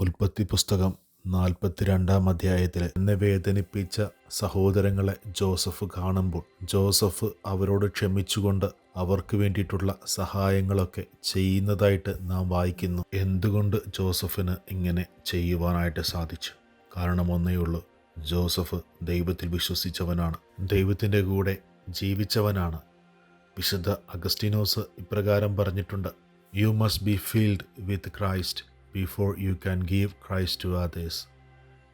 ഉൽപ്പത്തി പുസ്തകം നാൽപ്പത്തിരണ്ടാം അധ്യായത്തിൽ എന്നെ വേദനിപ്പിച്ച സഹോദരങ്ങളെ ജോസഫ് കാണുമ്പോൾ ജോസഫ് അവരോട് ക്ഷമിച്ചുകൊണ്ട് അവർക്ക് വേണ്ടിയിട്ടുള്ള സഹായങ്ങളൊക്കെ ചെയ്യുന്നതായിട്ട് നാം വായിക്കുന്നു. എന്തുകൊണ്ട് ജോസഫിന് ഇങ്ങനെ ചെയ്യുവാനായിട്ട് സാധിച്ചു? കാരണം ഒന്നേ ഉള്ളൂ ജോസഫ് ദൈവത്തിൽ വിശ്വസിച്ചവനാണ്. ദൈവത്തിന്റെ കൂടെ ജീവിച്ചവനാണ്. വിശുദ്ധ അഗസ്റ്റിനോസ് ഇപ്രകാരം പറഞ്ഞിട്ടുണ്ട് you must be filled with Christ before you can give Christ to others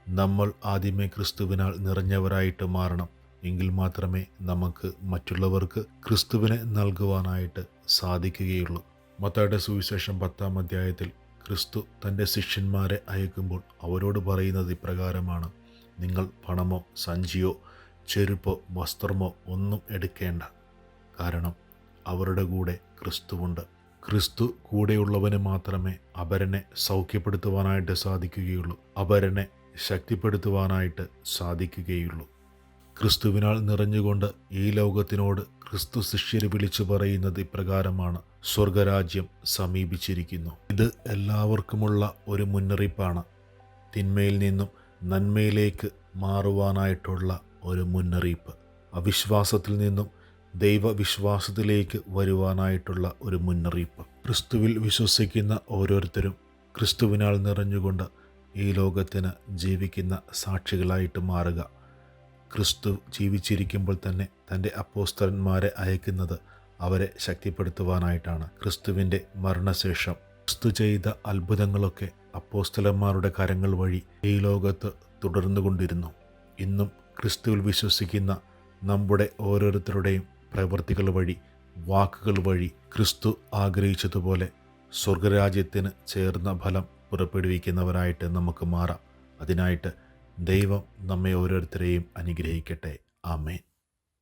നമ്മൾ ആദ്യമേ ക്രിസ്തുവിനാൽ നിറഞ്ഞവരായിട്ട് മാറണം. എങ്കിൽ മാത്രമേ നമുക്ക് മറ്റുള്ളവർക്ക് ക്രിസ്തുവിനെ നൽകുവാനായിട്ട് സാധിക്കുകയുള്ളൂ. മത്തയുടെ സുവിശേഷം പത്താം അധ്യായത്തിൽ ക്രിസ്തു തന്റെ ശിഷ്യന്മാരെ അയക്കുമ്പോൾ അവരോട് പറയുന്നത് ഇപ്രകാരമാണ്. നിങ്ങൾ പണമോ സഞ്ചിയോ ചെരുപ്പോ വസ്ത്രമോ ഒന്നും എടുക്കേണ്ട. കാരണം അവരുടെ കൂടെ ക്രിസ്തുവുണ്ട്. ക്രിസ്തു കൂടെയുള്ളവന് മാത്രമേ അപരനെ സൗഖ്യപ്പെടുത്തുവാനായിട്ട് സാധിക്കുകയുള്ളൂ. അപരനെ ശക്തിപ്പെടുത്തുവാനായിട്ട് സാധിക്കുകയുള്ളൂ. ക്രിസ്തുവിനാൽ നിറഞ്ഞുകൊണ്ട് ഈ ലോകത്തിനോട് ക്രിസ്തു ശിഷ്യര് വിളിച്ചു പറയുന്നത് ഇപ്രകാരമാണ്. സ്വർഗരാജ്യം സമീപിച്ചിരിക്കുന്നു. ഇത് എല്ലാവർക്കുമുള്ള ഒരു മുന്നറിയിപ്പാണ്. തിന്മയിൽ നിന്നും നന്മയിലേക്ക് മാറുവാനായിട്ടുള്ള ഒരു മുന്നറിയിപ്പ്. അവിശ്വാസത്തിൽ നിന്നും ദൈവവിശ്വാസത്തിലേക്ക് വരുവാനായിട്ടുള്ള ഒരു മുന്നറിയിപ്പ്. ക്രിസ്തുവിൽ വിശ്വസിക്കുന്ന ഓരോരുത്തരും ക്രിസ്തുവിനാൽ നിറഞ്ഞുകൊണ്ട് ഈ ലോകത്തിന് ജീവിക്കുന്ന സാക്ഷികളായിട്ട് മാറുക. ക്രിസ്തു ജീവിച്ചിരിക്കുമ്പോൾ തന്നെ തന്റെ അപ്പോസ്തലന്മാരെ അയക്കുന്നത് അവരെ ശക്തിപ്പെടുത്തുവാനായിട്ടാണ്. ക്രിസ്തുവിന്റെ മരണശേഷം ക്രിസ്തു ചെയ്ത അത്ഭുതങ്ങളൊക്കെ അപ്പോസ്തലന്മാരുടെ കരങ്ങൾ വഴി ഈ ലോകത്ത് തുടർന്നുകൊണ്ടിരുന്നു. ഇന്നും ക്രിസ്തുവിൽ വിശ്വസിക്കുന്ന നമ്മുടെ ഓരോരുത്തരുടെയും പ്രവൃത്തികൾ വഴി വാക്കുകൾ വഴി ക്രിസ്തു ആഗ്രഹിച്ചതുപോലെ സ്വർഗരാജ്യത്തിന് ചേർന്ന ഫലം പുറപ്പെടുവിക്കുന്നവരായിട്ട് നമുക്ക് മാറാം. അതിനായിട്ട് ദൈവം നമ്മെ ഓരോരുത്തരെയും അനുഗ്രഹിക്കട്ടെ. ആമേൻ.